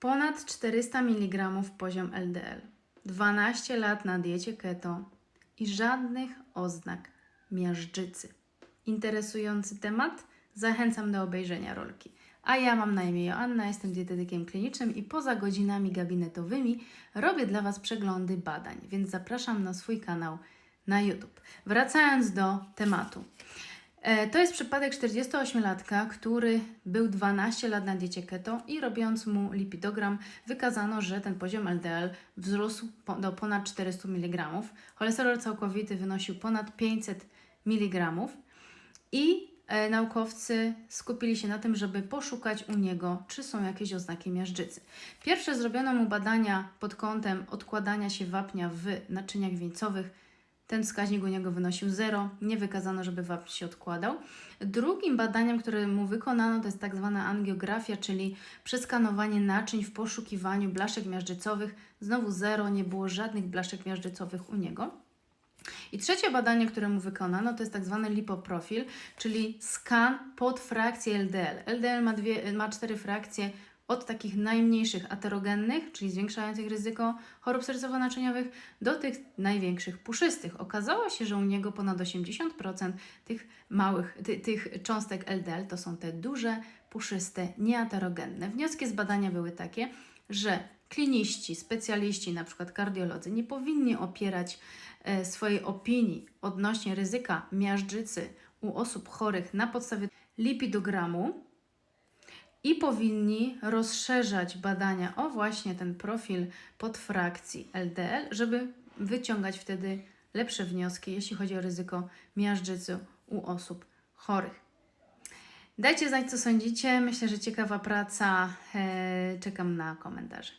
Ponad 400 mg poziom LDL, 12 lat na diecie keto i żadnych oznak miażdżycy. Interesujący temat? Zachęcam do obejrzenia rolki. A ja mam na imię Joanna, jestem dietetykiem klinicznym i poza godzinami gabinetowymi robię dla Was przeglądy badań, więc zapraszam na swój kanał na YouTube. Wracając do tematu. E, To jest przypadek 48-latka, który był 12 lat na diecie keto i robiąc mu lipidogram wykazano, że ten poziom LDL wzrósł do ponad 400 mg. Cholesterol całkowity wynosił ponad 500 mg i e, naukowcy skupili się na tym, żeby poszukać u niego, czy są jakieś oznaki miażdżycy. Pierwsze zrobiono mu badania pod kątem odkładania się wapnia w naczyniach wieńcowych. Ten wskaźnik u niego wynosił 0, nie wykazano, żeby wapń się odkładał. Drugim badaniem, które mu wykonano, to jest tak zwana angiografia, czyli przeskanowanie naczyń w poszukiwaniu blaszek miażdżycowych. Znowu 0, nie było żadnych blaszek miażdżycowych u niego. I trzecie badanie, które mu wykonano, to jest tak zwany lipoprofil, czyli skan pod frakcję LDL. LDL ma, dwie, ma cztery frakcje od takich najmniejszych aterogennych, czyli zwiększających ryzyko chorób sercowo-naczyniowych, do tych największych puszystych. Okazało się, że u niego ponad 80% tych małych, ty, tych cząstek LDL to są te duże, puszyste, nieaterogenne. Wnioski z badania były takie, że kliniści, specjaliści, na przykład kardiolodzy, nie powinni opierać e, swojej opinii odnośnie ryzyka miażdżycy u osób chorych na podstawie lipidogramu i powinni rozszerzać badania o właśnie ten profil podfrakcji LDL, żeby wyciągać wtedy lepsze wnioski, jeśli chodzi o ryzyko miażdżycy u osób chorych. Dajcie znać, co sądzicie. Myślę, że ciekawa praca. E, Czekam na komentarze.